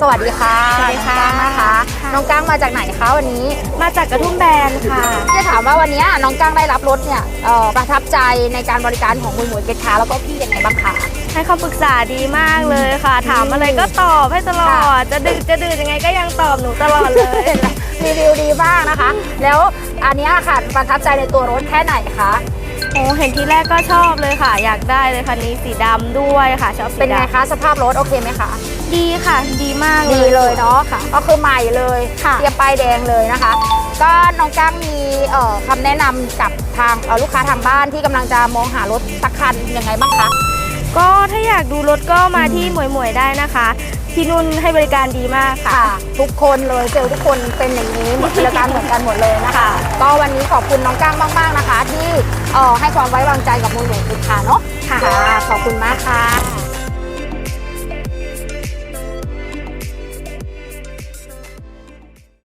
สวัสดีค่ะสวัสดีค่ะ น้องก้างนะคะค่ะน้องก้างมาจากไหนคะวันนี้มาจากกระทุ่มแบนค่ะจะถามว่าวันนี้น้องก้างได้รับรถเนี่ยเอ่อประทับใจในการบริการของคุณหมวยเกตคาแล้วก็พี่ยังไงบ้างคะให้คำปรึกษาดีมากเลยค่ะ ถามอะไรก็ตอบให้ตลอด จะดึกจะดื่นยังไงก็ยังตอบหนูตลอดเลยรีวิวดีมากนะคะ แล้วอันเนี้ยค่ะประทับใจในตัวรถแค่ไหนคะโอ้เห็นทีแรกก็ชอบเลยค่ะ อยากได้เลยคันนี้สีดำด้วยค่ะชอบสีเป็นไงดคะสภาพรถโอเคไหมคะำ ดีค่ะ ดีมากเลยดีเลยเนาะค่ะ ก็คือใหม่เลยค่ะเตรียมป้ายแดงเลยนะคะ ก็น้องก้างมีเอ่อคำแนะนำกับทางเอ่อลูกค้าทางบ้านที่กำลังจะมองหารถสักคันยังไงบ้างคะก็ถ้าอยากดูรถก็มาที่หมวยหมวยๆได้นะคะ ที่นุ่นให้บริการดีมากค่ะค่ะทุกคนเลยเซลล์ทุกคนเป็นอย่างนี้หมดบริการเหมือนกันหมดเลยนะคะค่ะก็วันนี้ขอบคุณน้องก้างมากๆนะคะ ที่เอ่อให้ความไว้วางใจกับมูลหลวงคุณค่ะเนาะค่ะขอบคุณมากค่ะ